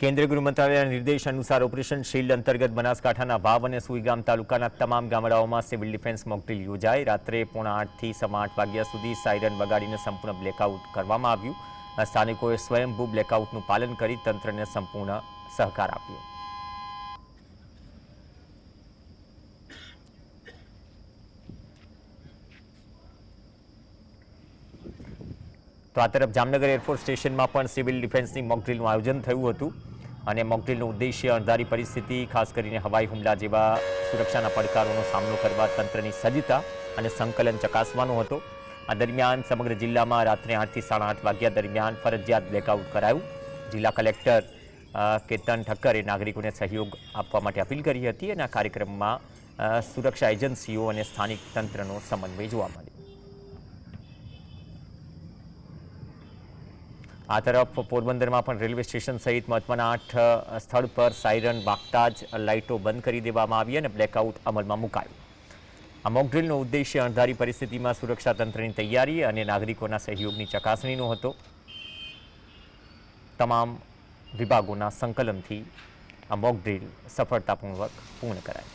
કેન્દ્ર ગૃમ મંત્રાલયના નિર્દેશ અનુસાર ઓપરેશન શિલ્ડ અંતર્ગત બનાસકાંઠાના ભાવ અને સુઈગામ તાલુકાના તમામ ગામડાઓમાં સિવિલ ડિફેન્સ મોક ड्रिल યોજાય રાત્રે 8 થી 8 વાગ્યા સુધી સાયરન વગાડીને સંપૂર્ણ બ્લેકઆઉટ કરવામાં આવ્યું ના સૈનિકોએ સ્વયં ભૂ બ્લેકઆઉટનું પાલન કરી તંત્રને સંપૂર્ણ સહકાર આપ્યો આ તરફ જામનગર એરફોર્સ સ્ટેશનમાં પણ સિવિલ ડિફેન્સની મોક ड्रिलનું આયોજન થયું હતું અને મોક ड्रिलનો ઉદ્દેશ્ય અંધારી પરિસ્થિતિ ખાસ કરીને હવાઈ હુમલા જેવા સુરક્ષાના પડકારોનો સામનો કરવા તંત્રની સજિતા અને સંકલન ચકાસવાનો હતો આ દરમિયાન સમગ્ર જિલ્લામાં રાત્રે 8:00 થી 8:30 વાગ્યા દરમિયાન ફરજિયાત બ્રેકઆઉટ કરાયો જિલ્લા કલેક્ટર કેતન ઠક્કર એ નાગરિકોને સહયોગ આપવા માટે અપીલ કરી હતી અને આ કાર્યક્રમમાં સુરક્ષા એજન્સીઓ અને સ્થાનિક તંત્રનો সমন্বય જોવા મળ્યો આ તરફ પોરબંદરમાં પણ રેલવે સ્ટેશન સહિત મહત્વના આઠ સ્થળ પર સાયરન વાગતા જ લાઇટો બંધ કરી દેવામાં આવી અને બ્લેકઆઉટ અમલમાં મુકાયું આ મોકડ્રીલનો ઉદ્દેશ્ય અણધારી પરિસ્થિતિમાં સુરક્ષા તંત્રની તૈયારી અને નાગરિકોના સહયોગની ચકાસણીનો હતો તમામ વિભાગોના સંકલનથી આ મોકડ્રીલ સફળતાપૂર્વક પૂર્ણ કરાઈ